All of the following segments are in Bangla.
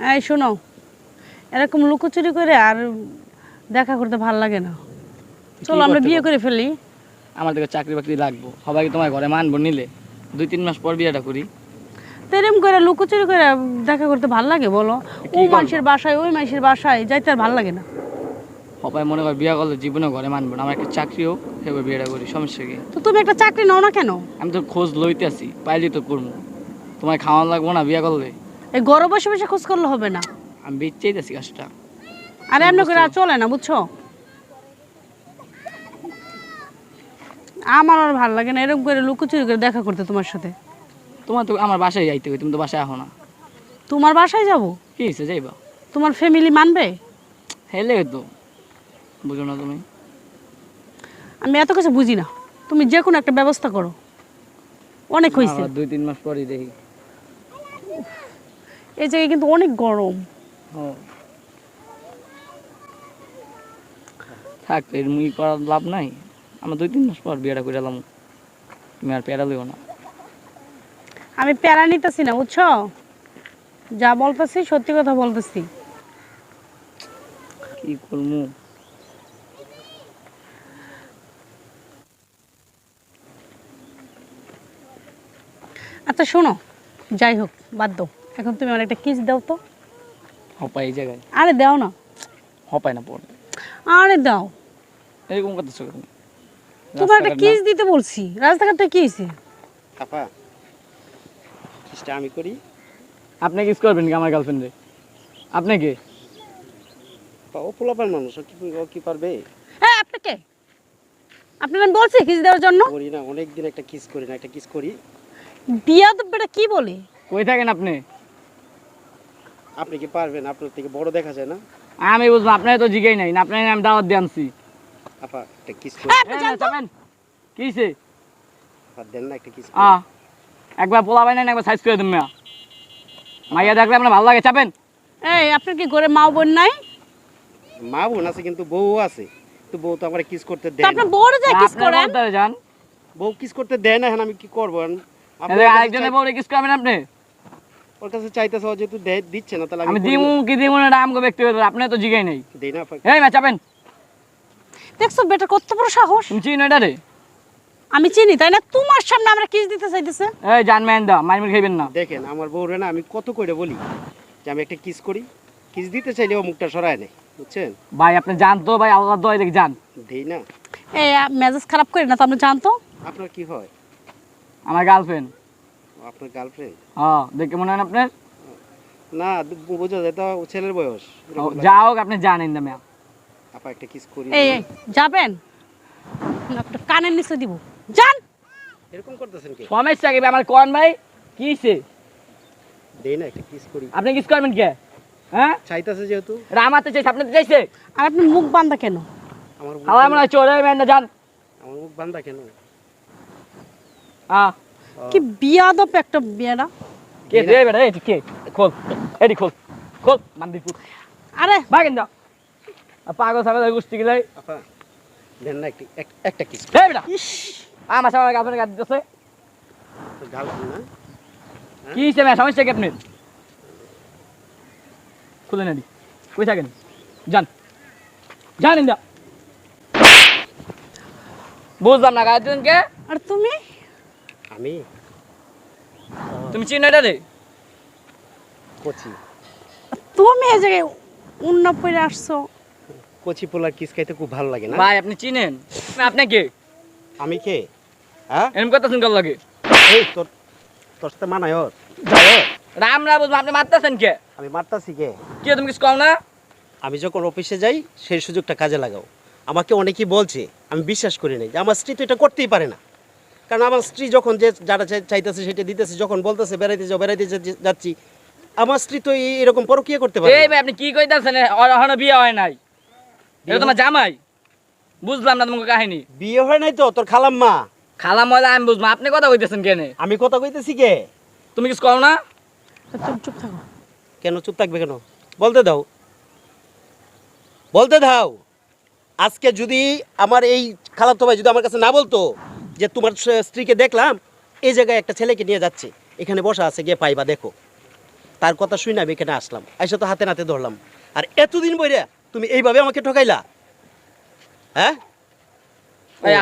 এই শোনো। এরকম লুকোচুরি করে আর দেখা করতে ভালো লাগে না। চলো আমরা বিয়ে করে ফেলি। আমার থেকে চাকরি বাকরি লাগবো। সবাই কি তোমার ঘরে মানবো নিলে। দুই তিন মাস পর বিয়েটা করি। তো এরম করে লুকোচুরি করে দেখা করতে ভালো লাগে বলো? ও? মানুষের বাসায় ওই মানুষের বাসায় যাইতে আর ভালো লাগে না। সবাই মনে কর বিয়ে করলে জীবনে ঘরে মানবো না। আমার একটা চাকরি হোক সেবার বিয়েটা করি সমস্যা কি? তো তুমি একটা চাকরি নাও না কেন? আমি তো খোঁজ লইতে আছি পাইলে তো করব তোমায় খাওয়ানো লাগবো না বিয়ে করলে? এই গরম বসে বসে খোঁজ করলে হবে না। আমি বেচেই আছি কাজটা। আর এমনি করে আর চলে না বুঝছ? আমার আর ভালো লাগে না এরকম করে লুকোচুরি করে দেখা করতে তোমার সাথে। তোমার তো আমার বাসায় যাইতে হবে তুমি তো বাসায় আহো না। তোমার বাসায় যাব? কি হয়েছে যাইবা? তোমার ফ্যামিলি মানবে? হেলে তো বুঝো না তুমি। আমি এত কিছু বুঝি না। তুমি যে কোনো একটা ব্যবস্থা করো। অনেক হয়েছে দুই তিন মাস পরই দেখি। এই জায়গায় কিন্তু অনেক গরম। ও। থাক এর মুই করার লাভ নাই। আমরা দুই তিন মাস পর বিয়েটা করে এলাম। তুমি আর পেয়ারা লিও না। আমি প্যারা নিতেছি না বুঝছ? যা বলতেছি সত্যি কথা বলতেছি। কি করব আচ্ছা শোনো যাই হোক বাদ দাও। এখন তুমি আমার একটা কিস দাও তো। হপাই এই জায়গায়। আরে দাও না। হপাই না পড়ে আরে দাও। এরকম করতেছো কেন? তোমার একটা কিস দিতে বলছি। রাস্তাঘাটটা কি হয়েছে আপা কিসটা আমি করি। আপনি কিস করবেন কি আমার গার্লফ্রেন্ডে আপনি কি? ও পোলাপান মানুষ ও কি ও কি পারবে? হ্যাঁ আপনি কে আপনার আমি বলছি কিস দেওয়ার জন্য? করি না অনেক দিন একটা কিস করি না একটা কিস করি। বিয়া তো বেটা কি বলে? কই থাকেন আপনি? আপনি কি পারবেন? আপনার থেকে বড় দেখা যায় না? আমি বুঝব আপনার তো জিগাই নাই। না আপনার আমি দাওয়াত দিয়ে আনছি। আপা একটা কিস করি। হ্যাঁ, আপনি এই, জানতো চাপেন। কি আপা দেন না একটা কিস আ একবার পোলা পাই না একবার সাইজ করে তুমি মাইয়া দেখলে আপনার ভালো লাগে চাপেন। এই আপনার কি ঘরে মা বোন নাই? মা বোন আছে কিন্তু বউ আছে। তো বউ তো আমার কিস করতে দেয় আপনার না বউরে যায় কিস করেন? বউ কিস করতে দেয় না এখন আমি কি করব? আপনি আরেকজনের বউরে কিস করবেন আপনি? ওর কাছে চাইতেছে ও যেহেতু দিচ্ছে না তাহলে আমি দিমু কি দিমু না আমগো ব্যক্তিগত আপনি তো জিগাই নাই। দেই না এই মা চাপেন। দেখছ বেটা কত বড় সাহস? তুমি চিনো এটা রে? আমি চিনি তাই না? তোমার সামনে আমরা কিস দিতে চাইতেছে। এই জান ম্যান দা মাইমির খাইবেন না। দেখেন আমার বউরে না আমি কত করে বলি যে আমি একটা কিস করি। কিস দিতে চাইলে ও মুখটা সরায় নেই বুঝছেন? ভাই আপনি জানতো ভাই আল্লাহ দোয়াই দেখি জান। দেই না। এই মেজাজ খারাপ করি না তো আপনি জানতো? আপনার কি হয়? আমার গার্লফ্রেন্ড আপনার গার্লফ্রেন্ড হ্যাঁ দেখে মনে হয় আপনার? না বোঝা যায় তো ছেলের বয়স। যা হোক আপনি জানেন না ম্যাম। আপা একটা কিস করি এই এই, যাবেন? আপনার কানের নিচে দিব। যান! এরকম করতেছেন কি? সমস্যা কি আমার কোন ভাই? কি হইছে? দেই না একটা কিস করি। আপনি কিস করবেন কে? হ্যাঁ? চাইতেছে যেহেতু। এটা আমার তো চাইছে আপনার চাইছে? আর আপনার মুখ বান্ধা কেন? আমার মুখ আমার মনে হয় চোর দা জান। আমার মুখ বান্ধা কেন? হ্যাঁ। কি বিয়াদব একটা বিয়ারা কে দে বেটা এই কে? খোল এডি খোল খোল মান্দিপুর আরে। ভাগেন দাও পাগল সাগল গুষ্টি গিলাই। আপা দেন না একটি একটা কিস। এই বেটা। ইস। আমার সামনে গাদ দিতেছে। গার্লফ্রেন্ড না? কি হইছে ম্যাম সমস্যা কি আপনার? খুলে নেদি কই থাকেন? যান। যান ইন্দা। বুঝলাম না গার্জেনকে আর তুমি? আমি? তুমি চিনো এটা রে? কচি। তুমি এই জায়গায় উন্ন পরে আসছো। কচি পোলার কিস খাইতে খুব ভালো লাগে না? ভাই আপনি চিনেন? আপনি কে? আমি কে? হ্যাঁ? এরকম কথা শুনকার লাগে। এই তোর তোর সাথে মানায় ওর। রাম রা বুঝব আপনি মারতেছেন কে? আমি মারতাছি কে? কি তুমি কিছু কও না? আমি যখন অফিসে যাই সেই সুযোগটা কাজে লাগাও। আমাকে অনেকেই বলছে আমি বিশ্বাস করি নাই যে আমার স্ত্রী তো এটা করতেই পারে না। কারণ আমার স্ত্রী যখন যে যারা চাইতেছে সেটা দিতেছে যখন বলতেছে বেড়াইতে যাও বেড়াইতে যাচ্ছি। আমার স্ত্রী তো এরকম পরকিয়া করতে পারে এই ভাই আপনি কি কইতাছেন? এখনও বিয়ে হয় নাই। এটা তোমার জামাই? বুঝলাম না তোমাকে কাহিনী। বিয়ে হয় নাই তো তোর খালাম্মা। খালা মজা আমি বুঝব আপনি কথা কইতেছেন কেন? আমি কথা কইতেছি কে? তুমি কিছু কও না। তুমি চুপ থাকো। কেন চুপ থাকবে কেন? বলতে দাও। বলতে দাও। আজকে যদি আমার এই খালাতো ভাই যদি আমার কাছে না বলতো যে তোমার স্ত্রীকে দেখলাম এই জায়গায় একটা ছেলেকে নিয়ে যাচ্ছে। এখানে বসা আছে গিয়ে পাইবা দেখো। তার কথা শুনে আমি এখানে আসলাম। এসে তো হাতে নাতে ধরলাম। আর এতদিন বইরে তুমি এইভাবে আমাকে ঠকাইলা? হ্যাঁ?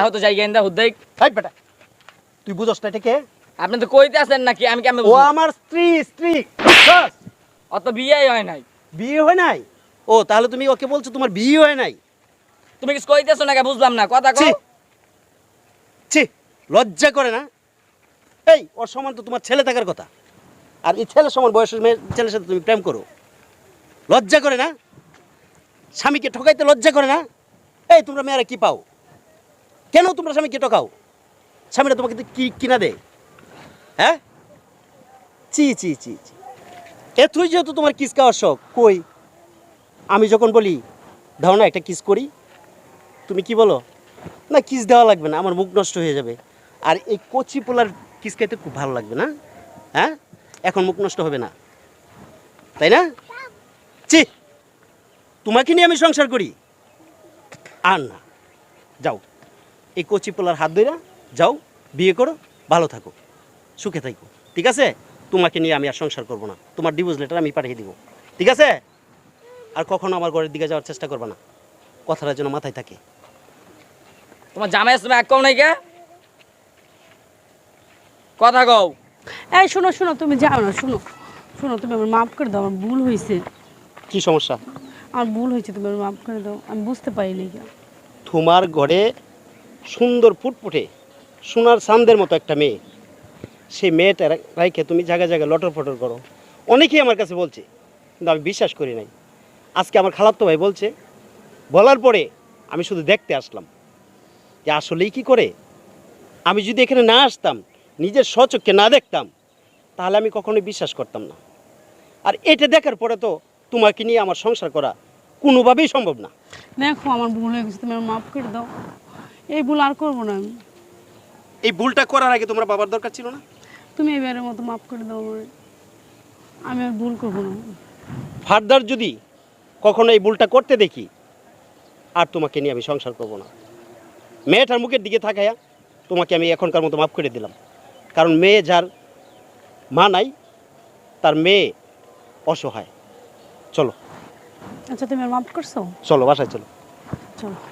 আহত যাই গেন্দা হুদ্দাই হাই বেটা তুই বুঝস না এটা কে? আপনি তো কইতে আছেন নাকি আমি কেমন ও আমার স্ত্রী স্ত্রী অত বিয়ে হয় নাই। বিয়ে হয় নাই? ও তাহলে তুমি ওকে বলছো তোমার বিয়ে হয় নাই? তুমি কিছু কইতেছো নাকি বুঝলাম না। কথা কও। ছি, লজ্জা করে না? এই, ওর সমান তো তোমার ছেলে থাকার কথা। আর এই ছেলের সমান বয়সের মেয়ে, ছেলের সাথে তুমি প্রেম করো। লজ্জা করে না? স্বামীকে ঠকাইতে লজ্জা করে না? এই, তোমরা মেয়েরা কি পাও? কেন তোমরা স্বামীকে ঠকাও? স্বামীরা তোমাকে কি কিনা দেয়? হ্যাঁ? চি চি চি চি এতই যেহেতু তোমার কিস খাওয়ার শখ, কই? আমি যখন বলি ধারণা একটা কিস করি, তুমি কি বলো? না কিস দেওয়া লাগবে না, আমার মুখ নষ্ট হয়ে যাবে। আর এই কচি পোলার কিস খাইতে খুব ভালো লাগবে না? হ্যাঁ? এখন মুখ নষ্ট হবে না। তাই না? চি তোমাকে নিয়ে আমি সংসার করি। আর না। যাও, এই কচি পোলার হাত ধরে যাও, বিয়ে করো, ভালো থাকো, সুখে থাকো ঠিক আছে? তোমাকে নিয়ে আমি আর সংসার করব না। তোমার ডিভোর্স লেটার আমি পাঠিয়ে দিব। ঠিক আছে? আর কখনো আমার ঘরের দিকে যাওয়ার চেষ্টা করবে না। কথাটা যেন মাথায় থাকে। তোমার জামাই আসবে এক কও নাই কে? কথা কও। এই শোনো শোনো তুমি যাও না শোনো শোনো তুমি আমার মাফ করে দাও আমার ভুল হয়েছে কি সমস্যা? আমার ভুল হয়েছে তুমি আমার মাফ করে দাও আমি বুঝতে পারিনি কেন। তোমার ঘরে সুন্দর ফুটফুটে সোনার চান্দের মতো একটা মেয়ে। সেই মেয়েটা রাইখে তুমি জায়গায় জায়গায় লটর ফটর করো। অনেকেই আমার কাছে বলছে কিন্তু আমি বিশ্বাস করি নাই। আজকে আমার খালাত্তো ভাই বলছে বলার পরে আমি শুধু দেখতে আসলাম। যে আসলেই কি করে? আমি যদি এখানে না আসতাম নিজের স্বচক্ষে না দেখতাম তাহলে আমি কখনোই বিশ্বাস করতাম না। আর এটা দেখার পরে তো তোমাকে নিয়ে আমার সংসার করা কোনোভাবেই সম্ভব না। দেখো আমার ভুল হয়ে গেছে তুমি মাফ করে দাও। এই ভুল আর করব না আমি। এই ভুলটা করার আগে তোমার বাবার দরকার ছিল না? তুমি এবারের মতো মাফ করে দাও আমার আমি আর ভুল করব না। ফার্দার যদি কখনো এই ভুলটা করতে দেখি আর তোমাকে নিয়ে আমি সংসার করব না। মেয়েটার মুখের দিকে থাকায়া তোমাকে আমি এখনকার মতো মাফ করে দিলাম। কারণ মেয়ে যার মা নাই তার মেয়ে অসহায়। চলো। আচ্ছা তুমি মাফ করছ? চলো বাসায় চলো। চলো।